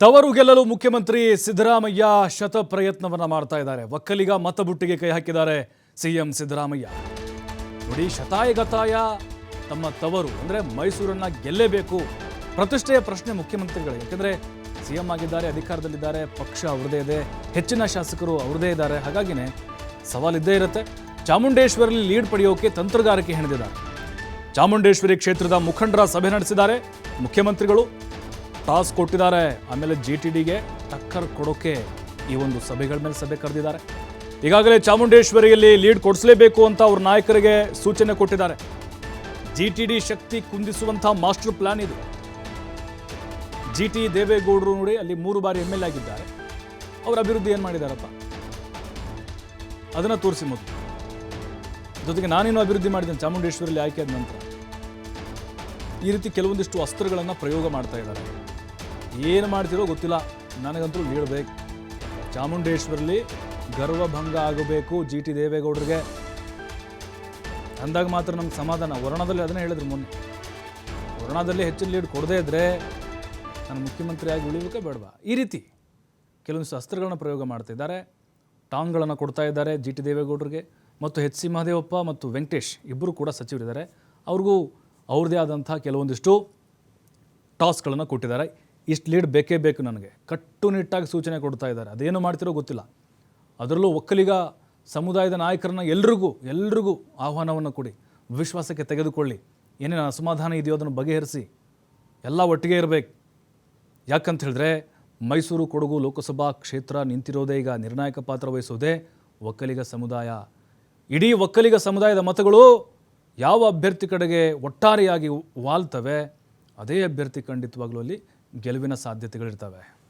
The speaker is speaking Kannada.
ತವರು ಗೆಲ್ಲಲು ಮುಖ್ಯಮಂತ್ರಿ ಸಿದ್ದರಾಮಯ್ಯ ಶತ ಪ್ರಯತ್ನವನ್ನ ಮಾಡ್ತಾ ಇದ್ದಾರೆ. ಒಕ್ಕಲಿಗ ಮತಬುಟ್ಟಿಗೆ ಕೈ ಹಾಕಿದ್ದಾರೆ ಸಿಎಂ ಸಿದ್ದರಾಮಯ್ಯ. ನೋಡಿ, ಶತಾಯಗತಾಯ ತಮ್ಮ ತವರು ಅಂದ್ರೆ ಮೈಸೂರನ್ನ ಗೆಲ್ಲೇಬೇಕು ಪ್ರತಿಷ್ಠೆಯ ಪ್ರಶ್ನೆ ಮುಖ್ಯಮಂತ್ರಿಗಳಿಗೆ. ಯಾಕಂದ್ರೆ ಸಿಎಂ ಆಗಿದ್ದಾರೆ, ಅಧಿಕಾರದಲ್ಲಿದ್ದಾರೆ, ಪಕ್ಷ ಅವ್ರದೇ ಇದೆ, ಹೆಚ್ಚಿನ ಶಾಸಕರು ಅವ್ರದೇ ಇದ್ದಾರೆ. ಹಾಗಾಗಿನೇ ಸವಾಲಿದ್ದೇ ಇರುತ್ತೆ. ಚಾಮುಂಡೇಶ್ವರಲ್ಲಿ ಲೀಡ್ ಪಡೆಯೋಕೆ ತಂತ್ರಗಾರಿಕೆ ಹೆಣೆದಿದ್ದಾರೆ. ಚಾಮುಂಡೇಶ್ವರಿ ಕ್ಷೇತ್ರದ ಮುಖಂಡರ ಸಭೆ ನಡೆಸಿದ್ದಾರೆ ಮುಖ್ಯಮಂತ್ರಿಗಳು. ಟಾಸ್ ಕೊಟ್ಟಿದ್ದಾರೆ. ಆಮೇಲೆ ಜಿ ಟಿ ಡಿಗೆ ಟಕ್ಕರ್ ಕೊಡೋಕೆ ಈ ಒಂದು ಸಭೆಗಳ ಮೇಲೆ ಸಭೆ ಕರೆದಿದ್ದಾರೆ. ಈಗಾಗಲೇ ಚಾಮುಂಡೇಶ್ವರಿಯಲ್ಲಿ ಲೀಡ್ ಕೊಡಿಸಲೇಬೇಕು ಅಂತ ಅವ್ರ ನಾಯಕರಿಗೆ ಸೂಚನೆ ಕೊಟ್ಟಿದ್ದಾರೆ. ಜಿ ಟಿ ಡಿ ಶಕ್ತಿ ಕುಂದಿಸುವಂತಹ ಮಾಸ್ಟರ್ ಪ್ಲಾನ್ ಇದು. ಜಿ ಟಿ ದೇವೇಗೌಡರು ನೋಡಿ ಅಲ್ಲಿ ಮೂರು ಬಾರಿ ಎಂ ಎಲ್ ಆಗಿದ್ದಾರೆ. ಅವ್ರ ಅಭಿವೃದ್ಧಿ ಏನು ಮಾಡಿದಾರಪ್ಪ? ಅದನ್ನು ತೋರಿಸಿ ಮೊದಲು. ಜೊತೆಗೆ ನಾನೇನು ಅಭಿವೃದ್ಧಿ ಮಾಡಿದ್ದೇನೆ ಚಾಮುಂಡೇಶ್ವರಿಯಲ್ಲಿ ಆಯ್ಕೆ ಆದ ನಂತರ. ಈ ರೀತಿ ಕೆಲವೊಂದಿಷ್ಟು ಅಸ್ತ್ರಗಳನ್ನು ಪ್ರಯೋಗ ಮಾಡ್ತಾ ಇದ್ದಾರೆ. ಏನು ಮಾಡ್ತಿರೋ ಗೊತ್ತಿಲ್ಲ. ನನಗಂತೂ ನೀಡಬೇಕು ಚಾಮುಂಡೇಶ್ವರಲ್ಲಿ ಗರ್ವಭಂಗ ಆಗಬೇಕು ಜಿ ಟಿ ದೇವೇಗೌಡರಿಗೆ. ಅಂದಾಗ ಮಾತ್ರ ನಮ್ಗೆ ಸಮಾಧಾನ. ವರ್ಣದಲ್ಲಿ ಅದನ್ನೇ ಹೇಳಿದ್ರು ಮೊನ್ನೆ. ವರ್ಣದಲ್ಲಿ ಹೆಚ್ಚಿನ ಲೀಡ್ ಕೊಡದೇ ಇದ್ದರೆ ನಾನು ಮುಖ್ಯಮಂತ್ರಿಯಾಗಿ ಉಳಿಬೇಕೇ ಬೇಡವಾ? ಈ ರೀತಿ ಕೆಲವೊಂದು ಅಸ್ತ್ರಗಳನ್ನ ಪ್ರಯೋಗ ಮಾಡ್ತಿದ್ದಾರೆ ಟಾಂಗ್ಗಳನ್ನು ಕೊಡ್ತಾ ಇದ್ದಾರೆ ಜಿ ಟಿ ದೇವೇಗೌಡರಿಗೆ. ಮತ್ತು ಹೆಚ್ ಸಿ ಮಹದೇವಪ್ಪ ಮತ್ತು ವೆಂಕಟೇಶ್ ಇಬ್ಬರು ಕೂಡ ಸಚಿವರಿದ್ದಾರೆ. ಅವ್ರಿಗೂ ಅವ್ರದ್ದೇ ಆದಂಥ ಕೆಲವೊಂದಿಷ್ಟು ಟಾಸ್ಕ್ಗಳನ್ನು ಕೊಟ್ಟಿದ್ದಾರೆ. ಇಷ್ಟು ಲೀಡ್ ಬೇಕೇ ಬೇಕು ನನಗೆ. ಕಟ್ಟುನಿಟ್ಟಾಗಿ ಸೂಚನೆ ಕೊಡ್ತಾ ಇದ್ದಾರೆ. ಅದೇನು ಮಾಡ್ತಿರೋ ಗೊತ್ತಿಲ್ಲ. ಅದರಲ್ಲೂ ಒಕ್ಕಲಿಗ ಸಮುದಾಯದ ನಾಯಕರನ್ನ ಎಲ್ರಿಗೂ ಎಲ್ರಿಗೂ ಆಹ್ವಾನವನ್ನು ಕೊಡಿ. ವಿಶ್ವಾಸಕ್ಕೆ ತೆಗೆದುಕೊಳ್ಳಿ. ಏನೇನು ಅಸಮಾಧಾನ ಇದೆಯೋ ಅದನ್ನು ಬಗೆಹರಿಸಿ. ಎಲ್ಲ ಒಟ್ಟಿಗೆ ಇರಬೇಕು. ಯಾಕಂತ ಹೇಳಿದ್ರೆ ಮೈಸೂರು ಕೊಡಗು ಲೋಕಸಭಾ ಕ್ಷೇತ್ರ ನಿಂತಿರೋದೇ ಈಗ ನಿರ್ಣಾಯಕ ಪಾತ್ರ ವಹಿಸೋದೇ ಒಕ್ಕಲಿಗ ಸಮುದಾಯ. ಇಡೀ ಒಕ್ಕಲಿಗ ಸಮುದಾಯದ ಮತಗಳು ಯಾವ ಅಭ್ಯರ್ಥಿ ಕಡೆಗೆ ಒಟ್ಟಾರೆಯಾಗಿ ವಾಲ್ತವೆ, ಅದೇ ಅಭ್ಯರ್ಥಿ ಖಂಡಿತವಾಗ್ಲೂ ಅಲ್ಲಿ ಗೆಲುವಿನ ಸಾಧ್ಯತೆಗಳಿರ್ತವೆ.